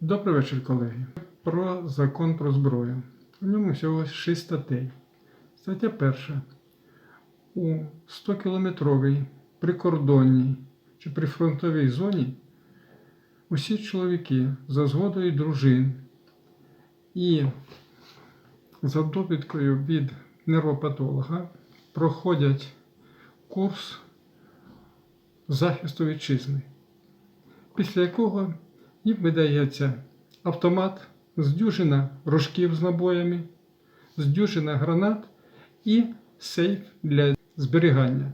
Добрий вечір, колеги. Про закон про зброю. У ньому всього 6 статей. Стаття перша. У 100-кілометровій прикордонній чи прифронтовій зоні усі чоловіки за згодою дружин і за довідкою від нервопатолога проходять курс захисту вітчизни, після якого їм видається автомат з дюжина рожків з набоями, з дюжина гранат і сейф для зберігання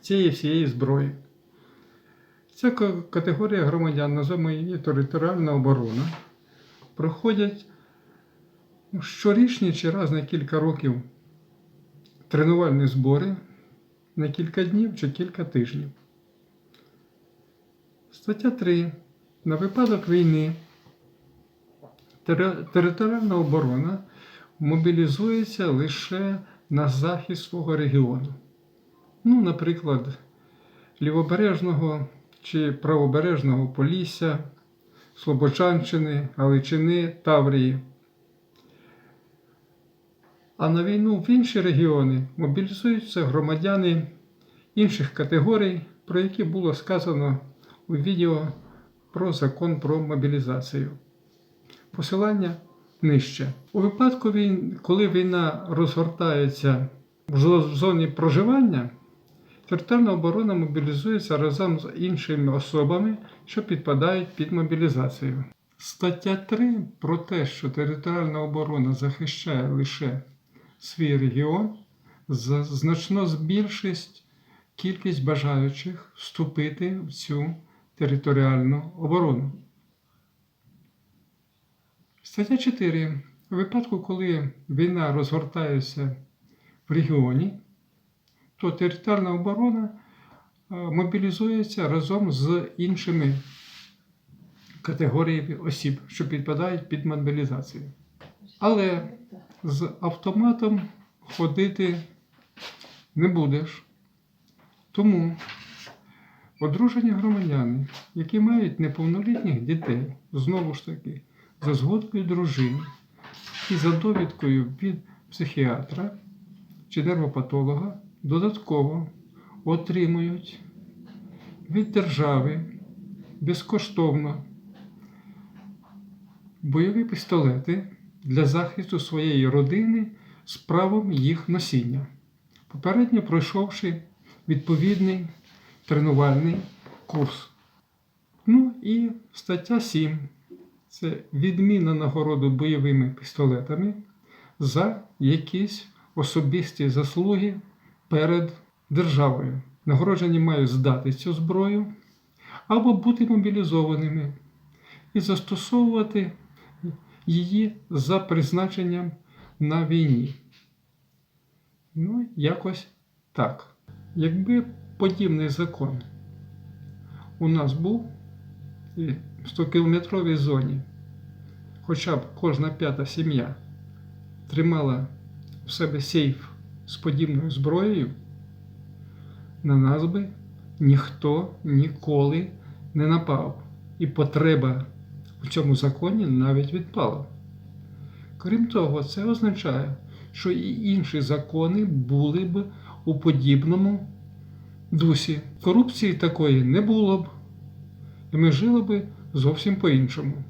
цієї всієї зброї. Ця категорія громадян, називаємо її територіальна оборона, проходять щорічні чи раз на кілька років тренувальні збори на кілька днів чи кілька тижнів. Стаття 3. На випадок війни територіальна оборона мобілізується лише на захист свого регіону. Ну, наприклад, лівобережного чи правобережного Полісся, Слобожанщини, Галичини, Таврії. А на війну в інші регіони мобілізуються громадяни інших категорій, про які було сказано у відео про закон про мобілізацію. Посилання нижче. У випадку, коли війна розгортається в зоні проживання, територіальна оборона мобілізується разом з іншими особами, що підпадають під мобілізацію. Стаття 3 про те, що територіальна оборона захищає лише свій регіон, значно збільшить кількість бажаючих вступити в цю територіальну оборону. Стаття 4. У випадку, коли війна розгортається в регіоні, то територіальна оборона е, мобілізується разом з іншими категоріями осіб, що підпадають під мобілізацію. Але з автоматом ходити не будеш. Тому одружені громадяни, які мають неповнолітніх дітей, знову ж таки, за згодою дружин і за довідкою від психіатра чи нервопатолога, додатково отримують від держави безкоштовно бойові пістолети для захисту своєї родини з правом їх носіння, попередньо пройшовши відповідний тренувальний курс. Ну і стаття 7 це відміна нагороду бойовими пістолетами за якісь особисті заслуги перед державою. Нагороджені мають здати цю зброю або бути мобілізованими і застосовувати її за призначенням на війні. Ну, якось так. Якби подібний закон у нас був і в 100-кілометровій зоні, хоча б кожна п'ята сім'я тримала в себе сейф з подібною зброєю, на нас би ніхто ніколи не напав. І потреба в цьому законі навіть відпала. Крім того, це означає, що і інші закони були б у подібному дусі. Корупції такої не було б, і ми жили би зовсім по-іншому.